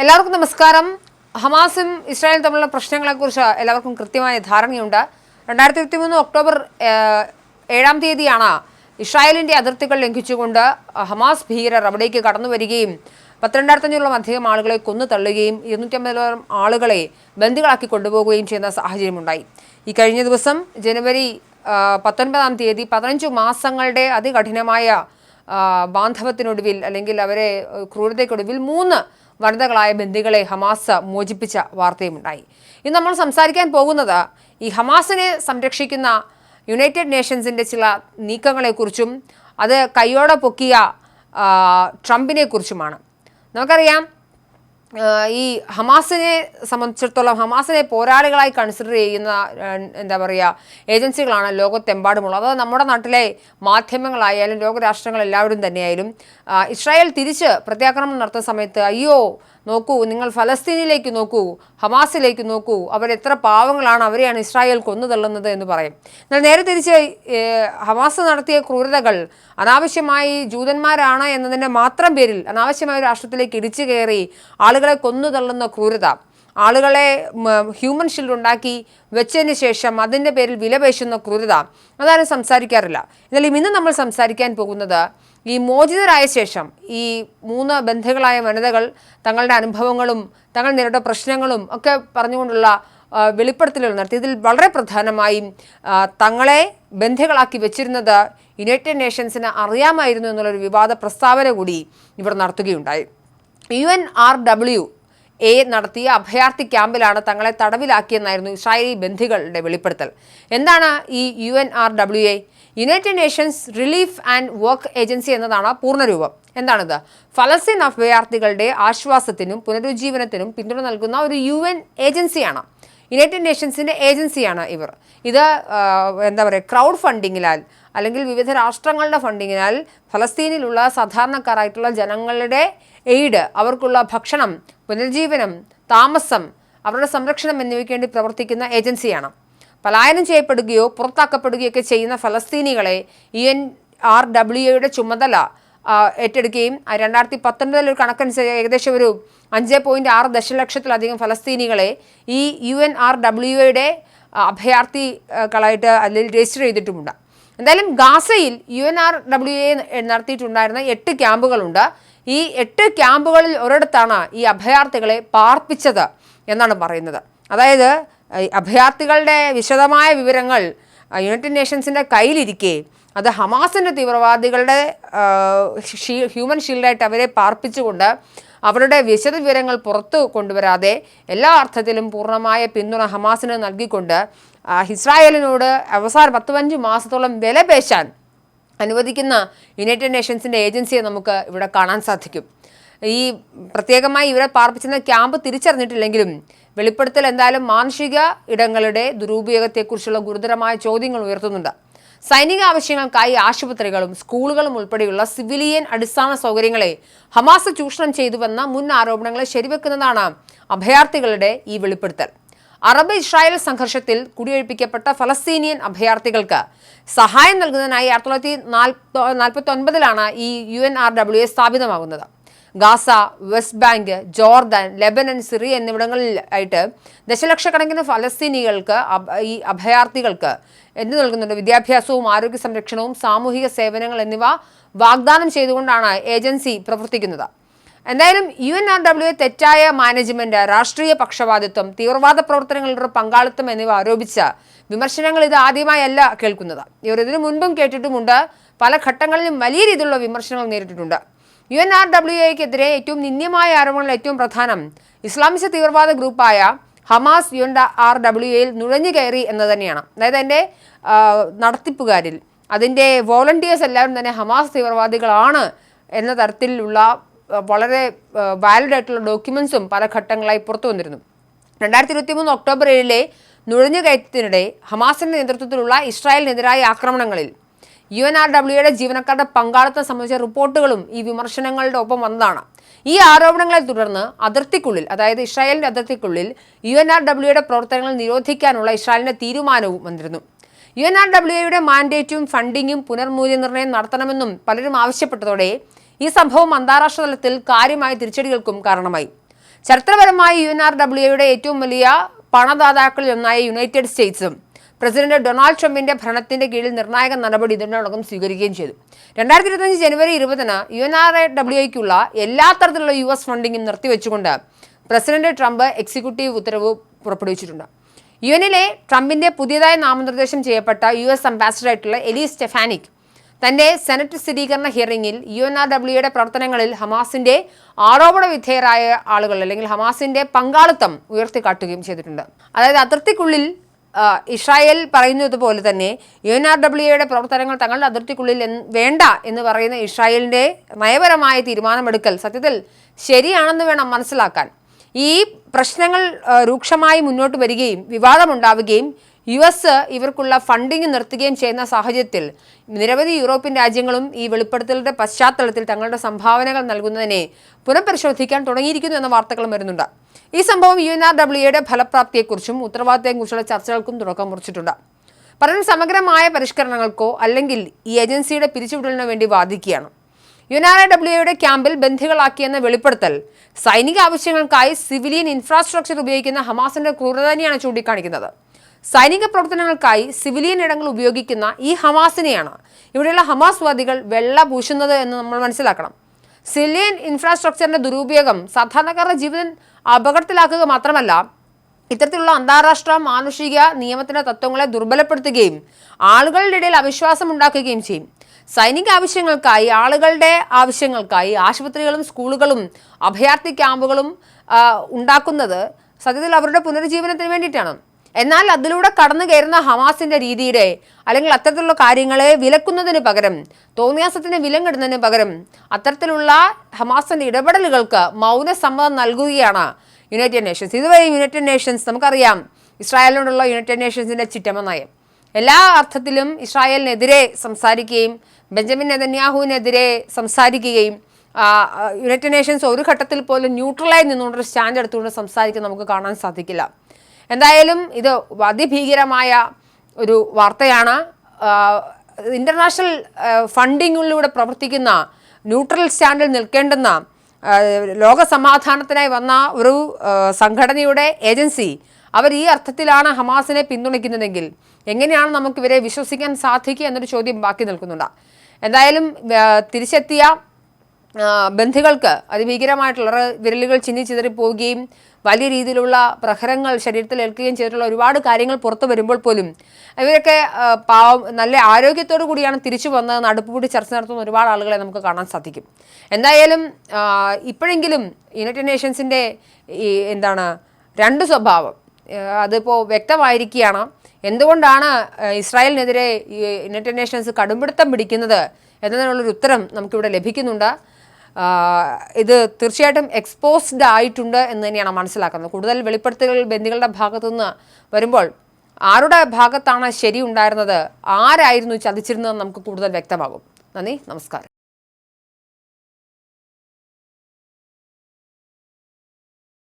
എല്ലാവർക്കും നമസ്കാരം. ഹമാസും ഇസ്രായേലും തമ്മിലുള്ള പ്രശ്നങ്ങളെക്കുറിച്ച് എല്ലാവർക്കും കൃത്യമായ ധാരണയുണ്ട്. രണ്ടായിരത്തി ഇരുപത്തി മൂന്ന് ഒക്ടോബർ ഏഴാം തീയതിയാണ് ഇസ്രായേലിന്റെ അതിർത്തികൾ ലംഘിച്ചുകൊണ്ട് ഹമാസ് ഭീകരർ അവിടേക്ക് കടന്നു വരികയും പത്തിരണ്ടായിരത്തഞ്ഞൂറോളം അധികം ആളുകളെ കൊന്നു തള്ളുകയും ഇരുന്നൂറ്റമ്പതോളം ആളുകളെ ബന്ദികളാക്കി കൊണ്ടുപോകുകയും ചെയ്യുന്ന സാഹചര്യമുണ്ടായി. ഈ കഴിഞ്ഞ ദിവസം ജനുവരി പത്തൊൻപതാം തീയതി പതിനഞ്ച് മാസങ്ങളുടെ അതികഠിനമായ ബാന്ധവത്തിനൊടുവിൽ അല്ലെങ്കിൽ അവരെ ക്രൂരതയ്ക്കൊടുവിൽ മൂന്ന് വനിതകളായ ബന്ദികളെ ഹമാസ് മോചിപ്പിച്ച വാർത്തയുമുണ്ടായി ഇന്ന് നമ്മൾ സംസാരിക്കാൻ പോകുന്നത് ഈ ഹമാസിനെ സംരക്ഷിക്കുന്ന യുണൈറ്റഡ് നേഷൻസിന്റെ ചില നീക്കങ്ങളെക്കുറിച്ചും അത് കൈയോടെ പൊക്കിയ ട്രംപിനെക്കുറിച്ചുമാണ്. ട്രംപിനെ കുറിച്ചുമാണ് നമുക്കറിയാം ഈ ഹമാസിനെ സംബന്ധിച്ചിടത്തോളം ഹമാസിനെ പോരാളികളായി കൺസിഡർ ചെയ്യുന്ന എന്താ പറയുക ഏജൻസികളാണ് ലോകത്തെമ്പാടുമുള്ളത്. അത് നമ്മുടെ നാട്ടിലെ മാധ്യമങ്ങളായാലും ലോകരാഷ്ട്രങ്ങൾ എല്ലാവരും തന്നെയായാലും ഇസ്രായേൽ തിരിച്ച് പ്രത്യാക്രമണം നടത്തുന്ന സമയത്ത് അയ്യോ നോക്കൂ നിങ്ങൾ ഫലസ്തീനിലേക്ക് നോക്കൂ ഹമാസിലേക്ക് നോക്കൂ അവരെത്ര പാവങ്ങളാണ് അവരെയാണ് ഇസ്രായേൽ കൊന്നുതള്ളുന്നത് എന്ന് പറയും. എന്നാൽ നേരെ തിരിച്ച് ഹമാസ് നടത്തിയ ക്രൂരതകൾ അനാവശ്യമായി ജൂതന്മാരാണ് എന്നതിന്റെ മാത്രം പേരിൽ അനാവശ്യമായ രാഷ്ട്രത്തിലേക്ക് ഇടിച്ചു കയറി ആളുകളെ കൊന്നു തള്ളുന്ന ക്രൂരത ആളുകളെ ഹ്യൂമൻ ഷീൽഡ് ഉണ്ടാക്കി വെച്ചതിന് ശേഷം അതിന്റെ പേരിൽ വിലപേശുന്ന ക്രൂരത അതാരും സംസാരിക്കാറില്ല. എന്നാലും ഇന്ന് നമ്മൾ സംസാരിക്കാൻ പോകുന്നത് ഈ മോചിതരായ ശേഷം ഈ മൂന്ന് ബന്ധുക്കളായ വനിതകൾ തങ്ങളുടെ അനുഭവങ്ങളും തങ്ങൾ നേരിട്ട പ്രശ്നങ്ങളും ഒക്കെ പറഞ്ഞുകൊണ്ടുള്ള വെളിപ്പെടുത്തലുകൾ നടത്തി ഇതിൽ വളരെ പ്രധാനമായും തങ്ങളെ ബന്ധുക്കളാക്കി വെച്ചിരുന്നത് യുണൈറ്റഡ് നേഷൻസിന് അറിയാമായിരുന്നു എന്നുള്ളൊരു വിവാദ പ്രസ്താവന കൂടി ഇവർ നടത്തുകയുണ്ടായി. U N R W A നടത്തിയ അഭയാർത്ഥി ക്യാമ്പിലാണ് തങ്ങളെ തടവിലാക്കിയെന്നായിരുന്നു ഇസ്രായേലി ബന്ധികളുടെ വെളിപ്പെടുത്തൽ. എന്താണ് ഈ U N R W A? United nations relief and work agency എന്നതാണ് പൂർണരൂപം. എന്താണിത്? ഫലസ്തീൻ അഭയാർത്ഥികളുടെ ആശ്വാസത്തിനും പുനരുജ്ജീവനത്തിനും പിന്തുണ നൽകുന്ന ഒരു യു എൻ ഏജൻസിയാണ്. യുണൈറ്റഡ് നേഷൻസിന്റെ ഏജൻസിയാണ് ഇവർ. ഇത് എന്താ പറയുക ക്രൗഡ് ഫണ്ടിങ്ങിലാൽ അല്ലെങ്കിൽ വിവിധ രാഷ്ട്രങ്ങളുടെ ഫണ്ടിങ്ങിനാൽ ഫലസ്തീനിലുള്ള സാധാരണക്കാരായിട്ടുള്ള ജനങ്ങളുടെ എയ്ഡ് അവർക്കുള്ള ഭക്ഷണം പുനരുജ്ജീവനം താമസം അവരുടെ സംരക്ഷണം എന്നിവയ്ക്ക് വേണ്ടി പ്രവർത്തിക്കുന്ന ഏജൻസിയാണ്. പലായനം ചെയ്യപ്പെടുകയോ പുറത്താക്കപ്പെടുകയോ ഒക്കെ ചെയ്യുന്ന ഫലസ്തീനികളെ യു എൻ ആർ ഡബ്ല്യു എയുടെ ചുമതല ഏറ്റെടുക്കുകയും രണ്ടായിരത്തി പത്തൊൻപതിൽ ഒരു കണക്കനുസരിച്ച് ഏകദേശം ഒരു അഞ്ച് പോയിന്റ് ആറ് ദശലക്ഷത്തിലധികം ഫലസ്തീനികളെ ഈ യു എൻ ആർ ഡബ്ല്യു എയുടെ അഭയാർത്ഥികളായിട്ട് അതിൽ രജിസ്റ്റർ ചെയ്തിട്ടുമുണ്ട്. എന്തായാലും ഗാസയിൽ U N R W A നടത്തിയിട്ടുണ്ടായിരുന്ന എട്ട് ക്യാമ്പുകളുണ്ട്. ഈ എട്ട് ക്യാമ്പുകളിൽ ഒരിടത്താണ് ഈ അഭയാർത്ഥികളെ പാർപ്പിച്ചത് എന്നാണ് പറയുന്നത്. അതായത് അഭയാർത്ഥികളുടെ വിശദമായ വിവരങ്ങൾ യുണൈറ്റഡ് നേഷൻസിന്റെ കയ്യിലിരിക്കെ അത് ഹമാസിന്റെ തീവ്രവാദികളുടെ ഹ്യൂമൻ ഷീൽഡായിട്ട് അവരെ പാർപ്പിച്ചുകൊണ്ട് അവരുടെ വിശദ വിവരങ്ങൾ പുറത്തു കൊണ്ടുവരാതെ എല്ലാ അർത്ഥത്തിലും പൂർണമായ പിന്തുണ ഹമാസിന് നൽകിക്കൊണ്ട് ഇസ്രായേലിനോട് അവസാന പത്ത് പതിനഞ്ച് മാസത്തോളം വില പേശാൻ അനുവദിക്കുന്ന യുണൈറ്റഡ് നേഷൻസിന്റെ ഏജൻസിയെ നമുക്ക് ഇവിടെ കാണാൻ സാധിക്കും. ഈ പ്രത്യേകമായി ഇവരെ പാർപ്പിച്ചിരുന്ന ക്യാമ്പ് തിരിച്ചറിഞ്ഞിട്ടില്ലെങ്കിലും വെളിപ്പെടുത്തൽ എന്തായാലും മാനുഷിക ഇടങ്ങളുടെ ദുരുപയോഗത്തെക്കുറിച്ചുള്ള ഗുരുതരമായ ചോദ്യങ്ങൾ ഉയർത്തുന്നുണ്ട്. സൈനിക ആവശ്യങ്ങൾക്കായി ആശുപത്രികളും സ്കൂളുകളും ഉൾപ്പെടെയുള്ള സിവിലിയൻ അടിസ്ഥാന സൗകര്യങ്ങളെ ഹമാസ് ചൂഷണം ചെയ്തുവെന്ന മുൻ ആരോപണങ്ങളെ ശരിവെക്കുന്നതാണ് അഭയാർത്ഥികളുടെ ഈ വെളിപ്പെടുത്തൽ. അറബ് ഇസ്രായേൽ സംഘർഷത്തിൽ കുടിയൊഴിപ്പിക്കപ്പെട്ട ഫലസ്തീനിയൻ അഭയാർത്ഥികൾക്ക് സഹായം നൽകുന്നതിനായി ആയിരത്തി തൊള്ളായിരത്തി നാൽപ്പത്തി ഒൻപതിലാണ് ഈ U N R W A സ്ഥാപിതമാകുന്നത്. Gaza west bank Jordan Lebanon Syria എന്നിവിടങ്ങളിൽ ആയിട്ട് ദശലക്ഷക്കണക്കിന് ഫലസ്തീനികൾക്ക് ഈ അഭയാർത്ഥികൾക്ക് എന്ത് നൽകുന്നുണ്ട്? വിദ്യാഭ്യാസവും ആരോഗ്യ സംരക്ഷണവും സാമൂഹിക സേവനങ്ങൾ എന്നിവ വാഗ്ദാനം ചെയ്തുകൊണ്ടാണ് ഏജൻസി പ്രവർത്തിക്കുന്നത്. എന്തായാലും യു എൻ ആർ ഡബ്ല്യു തെറ്റായ മാനേജ്മെന്റ് രാഷ്ട്രീയ പക്ഷപാതിത്വം തീവ്രവാദ പ്രവർത്തനങ്ങളുടെ പങ്കാളിത്തം എന്നിവ ആരോപിച്ച വിമർശനങ്ങൾ ഇത് ആദ്യമായല്ല കേൾക്കുന്നത്. ഇവർ ഇതിനു മുൻപും കേട്ടിട്ടുമുണ്ട്. പല ഘട്ടങ്ങളിലും വലിയ രീതിയിലുള്ള വിമർശനങ്ങൾ നേരിട്ടിട്ടുണ്ട്. യു എൻ ആർ ഡബ്ല്യു എക്കെതിരെ ഏറ്റവും നിന്ദ്യമായ ആരോപണങ്ങൾ ഏറ്റവും പ്രധാനം ഇസ്ലാമിക തീവ്രവാദ ഗ്രൂപ്പായ Hamas U N R W എയിൽ നുഴഞ്ഞു കയറി എന്ന് തന്നെയാണ്. അതായത് എന്റെ നടത്തിപ്പുകാരിൽ അതിന്റെ വോളണ്ടിയേഴ്സ് എല്ലാവരും തന്നെ ഹമാസ് തീവ്രവാദികളാണ് എന്ന തരത്തിലുള്ള വളരെ വാലിഡ് ആയിട്ടുള്ള ഡോക്യുമെൻസും പല ഘട്ടങ്ങളായി പുറത്തു വന്നിരുന്നു. രണ്ടായിരത്തി ഇരുപത്തി മൂന്ന് ഒക്ടോബർ ഏഴിലെ നുഴഞ്ഞുകയറ്റത്തിനിടെ ഹമാസിന്റെ നേതൃത്വത്തിലുള്ള ഇസ്രായേലിനെതിരായ ആക്രമണങ്ങളിൽ യു എൻ ആർ ഡബ്ല്യുയുടെ ജീവനക്കാരുടെ പങ്കാളിത്തം സംബന്ധിച്ച റിപ്പോർട്ടുകളും ഈ വിമർശനങ്ങളുടെ ഒപ്പം വന്നതാണ്. ഈ ആരോപണങ്ങളെ തുടർന്ന് അതിർത്തിക്കുള്ളിൽ അതായത് ഇസ്രായേലിന്റെ അതിർത്തിക്കുള്ളിൽ യു എൻ ആർ ഡബ്ല്യുയുടെ പ്രവർത്തനങ്ങൾ നിരോധിക്കാനുള്ള ഇസ്രായേലിന്റെ തീരുമാനവും വന്നിരുന്നു. യു എൻ ആർ ഡബ്ല്യുയുടെ മാൻഡേറ്റും ഫണ്ടിങ്ങും പുനർമൂല്യനിർണയം നടത്തണമെന്നും പലരും ആവശ്യപ്പെട്ടതോടെ ഈ സംഭവം അന്താരാഷ്ട്ര തലത്തിൽ കാര്യമായ തിരിച്ചടികൾക്കും കാരണമായി. ചരിത്രപരമായി യു എൻ ആർ ഡബ്ല്യുയുടെ ഏറ്റവും വലിയ പണദാതാക്കളിൽ ഒന്നായ യുണൈറ്റഡ് സ്റ്റേറ്റ്സും പ്രസിഡന്റ് ഡൊണാൾഡ് ട്രംപിന്റെ ഭരണത്തിന്റെ കീഴിൽ നിർണായക നടപടി ഇതിനോടകം സ്വീകരിക്കുകയും ചെയ്തു. രണ്ടായിരത്തി ഇരുപത്തഞ്ച് ജനുവരി ഇരുപതിന് യു എൻ ആർ എ ഡബ്ല്യുഐക്കുള്ള എല്ലാ തരത്തിലുള്ള യു എസ് ഫണ്ടിങ്ങും നിർത്തിവെച്ചുകൊണ്ട് പ്രസിഡന്റ് ട്രംപ് എക്സിക്യൂട്ടീവ് ഉത്തരവ് പുറപ്പെടുവിച്ചിട്ടുണ്ട്. യു എനിലെ ട്രംപിന്റെ പുതിയതായി നാമനിർദ്ദേശം ചെയ്യപ്പെട്ട യു എസ് അംബാസിഡറായിട്ടുള്ള എലി സ്റ്റെഫാനിക് തന്റെ സെനറ്റ് സ്ഥിരീകരണ ഹിയറിംഗിൽ യു എൻ ആർ ഡബ്ല്യുയുടെ പ്രവർത്തനങ്ങളിൽ ഹമാസിന്റെ ആരോപണ വിധേയരായ ആളുകൾ അല്ലെങ്കിൽ ഹമാസിന്റെ പങ്കാളിത്തം ഉയർത്തിക്കാട്ടുകയും ചെയ്തിട്ടുണ്ട്. അതായത് അതിർത്തിക്കുള്ളിൽ ഇസ്രായേൽ പറയുന്നത് പോലെ തന്നെ യു എൻ ആർ ഡബ്ല്യുയുടെ പ്രവർത്തനങ്ങൾ തങ്ങളുടെ അതിർത്തിക്കുള്ളിൽ വേണ്ട എന്ന് പറയുന്ന ഇസ്രായേലിന്റെ നയപരമായ തീരുമാനമെടുക്കൽ സത്യത്തിൽ ശരിയാണെന്ന് വേണം മനസ്സിലാക്കാൻ. ഈ പ്രശ്നങ്ങൾ രൂക്ഷമായി മുന്നോട്ട് വരികയും വിവാദമുണ്ടാവുകയും യു എസ് ഇവർക്കുള്ള ഫണ്ടിങ് നിർത്തുകയും ചെയ്യുന്ന സാഹചര്യത്തിൽ നിരവധി യൂറോപ്യൻ രാജ്യങ്ങളും ഈ വെളിപ്പെടുത്തലിന്റെ പശ്ചാത്തലത്തിൽ തങ്ങളുടെ സംഭാവനകൾ നൽകുന്നതിനെ പുനഃപരിശോധിക്കാൻ തുടങ്ങിയിരിക്കുന്നു എന്ന വാർത്തകളും വരുന്നുണ്ട്. ഈ സംഭവം യു എൻ ആർ ഡബ്ല്യുയുടെ ഫലപ്രാപ്തിയെക്കുറിച്ചും ഉത്തരവാദിത്തത്തെക്കുറിച്ചുള്ള ചർച്ചകൾക്കും തുടക്കം കുറിച്ചിട്ടുണ്ട്. പലരും സമഗ്രമായ പരിഷ്കരണങ്ങൾക്കോ അല്ലെങ്കിൽ ഈ ഏജൻസിയുടെ പിരിച്ചുവിടലിനോ വേണ്ടി വാദിക്കുകയാണ്. യുനാർ ഡബ്ല്യുയുടെ ക്യാമ്പിൽ ബന്ധികളാക്കിയെന്ന വെളിപ്പെടുത്തൽ സൈനിക ആവശ്യങ്ങൾക്കായി സിവിലിയൻ ഇൻഫ്രാസ്ട്രക്ചർ ഉപയോഗിക്കുന്ന ഹമാസിന്റെ ക്രൂരത തന്നെയാണ് ചൂണ്ടിക്കാണിക്കുന്നത്. സൈനിക പ്രവർത്തനങ്ങൾക്കായി സിവിലിയൻ ഇടങ്ങൾ ഉപയോഗിക്കുന്ന ഈ ഹമാസിനെയാണ് ഇവിടെയുള്ള ഹമാസ്വാദികൾ വെള്ള പൂശുന്നത് എന്ന് നമ്മൾ മനസ്സിലാക്കണം. സിവിലിയൻ ഇൻഫ്രാസ്ട്രക്ചറിന്റെ ദുരുപയോഗം സാധാരണക്കാരുടെ ജീവിതം അപകടത്തിലാക്കുക മാത്രമല്ല ഇത്തരത്തിലുള്ള അന്താരാഷ്ട്ര മാനുഷിക നിയമത്തിന്റെ തത്വങ്ങളെ ദുർബലപ്പെടുത്തുകയും ആളുകളുടെ ഇടയിൽ അവിശ്വാസം ഉണ്ടാക്കുകയും ചെയ്യും. സൈനിക ആവശ്യങ്ങൾക്കായി ആളുകളുടെ ആവശ്യങ്ങൾക്കായി ആശുപത്രികളും സ്കൂളുകളും അഭയാർത്ഥി ക്യാമ്പുകളും ഉണ്ടാക്കുന്നത് സത്യത്തിൽ അവരുടെ പുനരുജ്ജീവനത്തിന് വേണ്ടിയിട്ടാണ്. എന്നാൽ അതിലൂടെ കടന്നു കയറുന്ന ഹമാസിന്റെ രീതിയുടെ അല്ലെങ്കിൽ അത്തരത്തിലുള്ള കാര്യങ്ങളെ വിലക്കുന്നതിന് പകരം തോന്നിയാസത്തിന് വിലങ്ങിടുന്നതിന് പകരം അത്തരത്തിലുള്ള ഹമാസിന്റെ ഇടപെടലുകൾക്ക് മൗനസമ്മതം നൽകുകയാണ് യുണൈറ്റഡ് നേഷൻസ് ഇതുവരെ യുണൈറ്റഡ് നേഷൻസ് നമുക്കറിയാം ഇസ്രായേലിനോടുള്ള യുണൈറ്റഡ് നേഷൻസിന്റെ ചിറ്റമ നയം എല്ലാ അർത്ഥത്തിലും ഇസ്രായേലിനെതിരെ സംസാരിക്കുകയും ബെഞ്ചമിൻ നെതന്യാഹുവിനെതിരെ സംസാരിക്കുകയും യുണൈറ്റഡ് നേഷൻസ് ഒരു ഘട്ടത്തിൽ പോലും ന്യൂട്രലായി നിന്നുകൊണ്ടൊരു സ്റ്റാൻഡ് എടുത്തുകൊണ്ട് സംസാരിക്കാൻ നമുക്ക് കാണാൻ സാധിക്കില്ല. എന്തായാലും ഇത് അതിഭീകരമായ ഒരു വാർത്തയാണ്. ഇന്റർനാഷണൽ ഫണ്ടിങ്ങിലൂടെ പ്രവർത്തിക്കുന്ന ന്യൂട്രൽ സ്റ്റാൻഡിൽ നിൽക്കേണ്ടുന്ന ലോകസമാധാനത്തിനായി ലോക സമാധാനത്തിനായി വന്ന ഒരു സംഘടനയുടെ ഏജൻസി അവർ ഈ അർത്ഥത്തിലാണ് ഹമാസിനെ പിന്തുണയ്ക്കുന്നതെങ്കിൽ എങ്ങനെയാണ് നമുക്ക് ഇവരെ വിശ്വസിക്കാൻ സാധിക്കുക എന്നൊരു ചോദ്യം ബാക്കി നിൽക്കുന്നുണ്ട്. എന്തായാലും തിരിച്ചെത്തിയ ബന്ധികൾക്ക് അതിഭീകരമായിട്ടുള്ള വിരലുകൾ ചിന്നി ചിതറി പോവുകയും വലിയ രീതിയിലുള്ള പ്രഹരങ്ങൾ ശരീരത്തിൽ ഏൽക്കുകയും ചെയ്തിട്ടുള്ള ഒരുപാട് കാര്യങ്ങൾ പുറത്തു വരുമ്പോൾ പോലും ഇവരൊക്കെ പാവം നല്ല ആരോഗ്യത്തോടു കൂടിയാണ് തിരിച്ചു വന്നത്. നടുപ്പുകൂടി ചർച്ച നടത്തുന്ന ഒരുപാട് ആളുകളെ നമുക്ക് കാണാൻ സാധിക്കും. എന്തായാലും ഇപ്പോഴെങ്കിലും യുണൈറ്റഡ് നേഷൻസിന്റെ ഈ എന്താണ് രണ്ട് സ്വഭാവം അതിപ്പോൾ വ്യക്തമായിരിക്കുകയാണ്. എന്തുകൊണ്ടാണ് ഇസ്രായേലിനെതിരെ യുണൈറ്റഡ് നേഷൻസ് കടുംപിടുത്തം പിടിക്കുന്നത് എന്നതിനുള്ളൊരു ഉത്തരം നമുക്കിവിടെ ലഭിക്കുന്നുണ്ട്. ഇത് തീർച്ചയായിട്ടും എക്സ്പോസ്ഡ് ആയിട്ടുണ്ട് എന്ന് തന്നെയാണ് മനസ്സിലാക്കുന്നത്. കൂടുതൽ വെളിപ്പെടുത്തലുകൾ ബന്ദികളുടെ ഭാഗത്തുനിന്ന് വരുമ്പോൾ ആരുടെ ഭാഗത്താണ് ശരി ഉണ്ടായിരുന്നത്? ആരായിരുന്നു ചതിച്ചിരുന്നതെന്ന് നമുക്ക് കൂടുതൽ വ്യക്തമാകും. നന്ദി നമസ്കാരം.